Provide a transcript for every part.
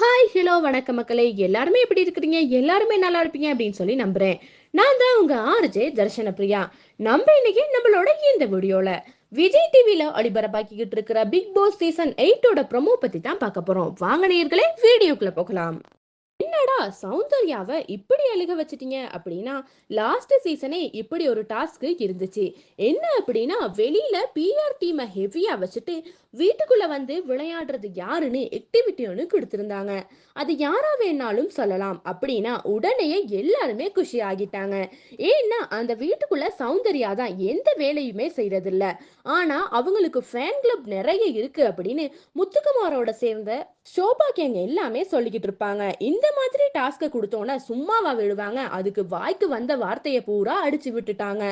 Hi hello வணக்கம் மக்களே. எல்லாருமே எப்படி இருக்கிறீங்க? எல்லாருமே நல்லா இருப்பீங்க அப்படின்னு சொல்லி நம்புறேன். நான் தான் உங்க ஆர்ஜே தர்ஷன பிரியா நம்ம இன்னைக்கு நம்மளோட இந்த வீடியோல விஜய் டிவில ஒளிபரப்பாக்கிக்கிட்டு இருக்கிற பிக் பாஸ் சீசன் எயிட்டோட ப்ரோமோ பத்தி தான் பார்க்க போறோம். வாங்க நேயர்களே வீடியோக்குள்ள போகலாம். என்னடா சௌந்தர்யாவை இப்படி அழுக வச்சிட்டீங்க அப்படின்னா லாஸ்ட் சீசனே இப்படி ஒரு டாஸ்க் இருந்துச்சு. என்ன அப்படின்னா வெளியில பிஆர் டீமை ஹெவியா வச்சுட்டு வீட்டுக்குள்ள வந்து விளையாடுறது யாருன்னு ஆக்டிவிட்டி ஒன்று கொடுத்துருந்தாங்க. அது யாரா வேணாலும் சொல்லலாம். அப்படின்னா உடனே எல்லாருமே குஷி ஆகிட்டாங்க. ஏன்னா அந்த வீட்டுக்குள்ள சௌந்தர்யா தான் எந்த வேலையுமே செய்யறதில்ல ஆனா அவங்களுக்கு ஃபேன் கிளப் நிறைய இருக்கு அப்படின்னு முத்துக்குமாரோட சேர்ந்த ஷோபா கேங்க எல்லாமே சொல்லிக்கிட்டு இருப்பாங்க. இந்த மாதிரி டாஸ்க கொடுத்தோன்னே சும்மாவா விடுவாங்க அதுக்கு வாய்க்கு வந்த வார்த்தையை பூரா அடிச்சு விட்டுட்டாங்க.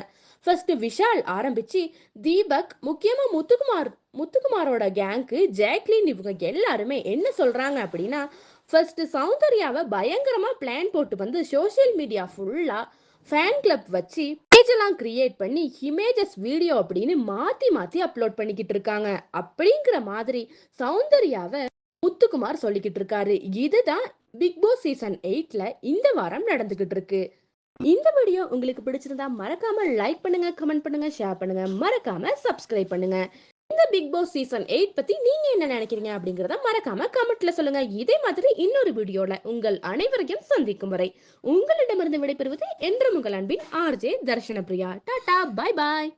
ஃபர்ஸ்ட் விஷால் ஆரம்பிச்சு தீபக் முக்கியமா முத்துக்குமார் முத்துக்குமாரோட கேங்க்கு ஜாக்லின் இவங்க எல்லாருமே என்ன சொல்றாங்க அப்படின்னா ஃபர்ஸ்ட் சௌந்தர்யாவை பயங்கரமா பிளான் போட்டு வந்து சோஷியல் மீடியா ஃபுல்லா ஃபேன் கிளப் வச்சு பேஜ் எல்லாம் கிரியேட் பண்ணி இமேஜஸ் வீடியோ அப்படின்னு மாத்தி மாத்தி அப்லோட் பண்ணிக்கிட்டு இருக்காங்க. அப்படிங்கிற மாதிரி சௌந்தர்யாவை முத்துக்குமார் சொல்லிக்கிட்டு இருக்காரு. இதுதான் பிக் பாஸ் சீசன் எயிட்ல இந்த வாரம் நடந்துகிட்டு இருக்கு. இந்த வீடியோ உங்களுக்கு பிடிச்சிருந்தா மறக்காம லைக் பண்ணுங்க கமெண்ட் பண்ணுங்க ஷேர் பண்ணுங்க. மறக்காம சப்ஸ்கிரைப் பண்ணுங்க. இந்த பிக் பாஸ் சீசன் எயிட் பத்தி நீங்க என்ன நினைக்கிறீங்க அப்படிங்கறத மறக்காம கமெண்ட்ல சொல்லுங்க. இதே மாதிரி இன்னொரு வீடியோல உங்கள் அனைவரையும் சந்திக்கும் வரை உங்களிடமிருந்து விடைபெறுவது என்று உங்கள் அன்பின் ஆர்ஜே தர்ஷன பிரியா டாடா பை பாய்